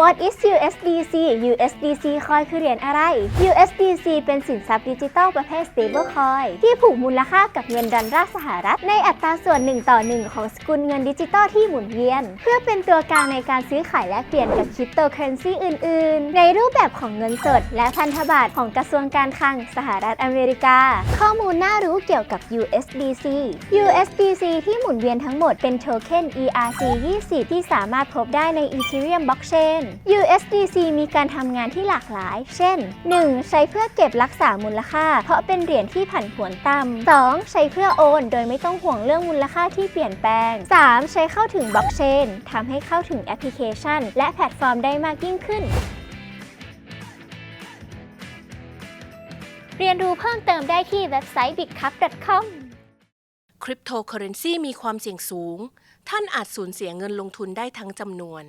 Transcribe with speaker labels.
Speaker 1: What is USDC USDC คอยคือเหรียญอะไร USDC เป็นสินทรัพย์ดิจิทัลประเภท stablecoin ที่ผูกมูลค่ากับเงินดอลลาร์สหรัฐ ในอัตราส่วน 1 ต่อ 1 ของสกุลเงินดิจิตอลที่หมุนเวียน เพื่อเป็นตัวกลางในการซื้อขายและเปลี่ยนกับคริปโตเคอเรนซีอื่น ๆ ในรูปแบบของเงินสด และพันธบัตรของกระทรวงการคลังสหรัฐอเมริกา ข้อมูลน่ารู้เกี่ยวกับ USDC USDC ที่หมุนเวียนทั้งหมดเป็นโทเค็น ERC20 ที่สามารถพบได้ใน Ethereum Blockchain USDC มีการทำงานที่หลากหลาย เช่น 1. ใช้เพื่อเก็บรักษามูลค่า เพราะเป็นเหรียญที่ผันผวนต่ำ 2. ใช้เพื่อโอน โดยไม่ต้องห่วงเรื่องมูลค่าที่เปลี่ยนแปลง 3. ใช้เข้าถึงบล็อกเชนทำให้เข้าถึงแอปพลิเคชัน และแพลตฟอร์มได้มากยิ่งขึ้นเรียนรู้เพิ่มเติมได้ที่เว็บไซต์ bitcup.com
Speaker 2: คริปโตเคอเรนซีมีความเสี่ยงสูง ท่านอาจสูญเสียเงินลงทุนได้ทั้งจำนวน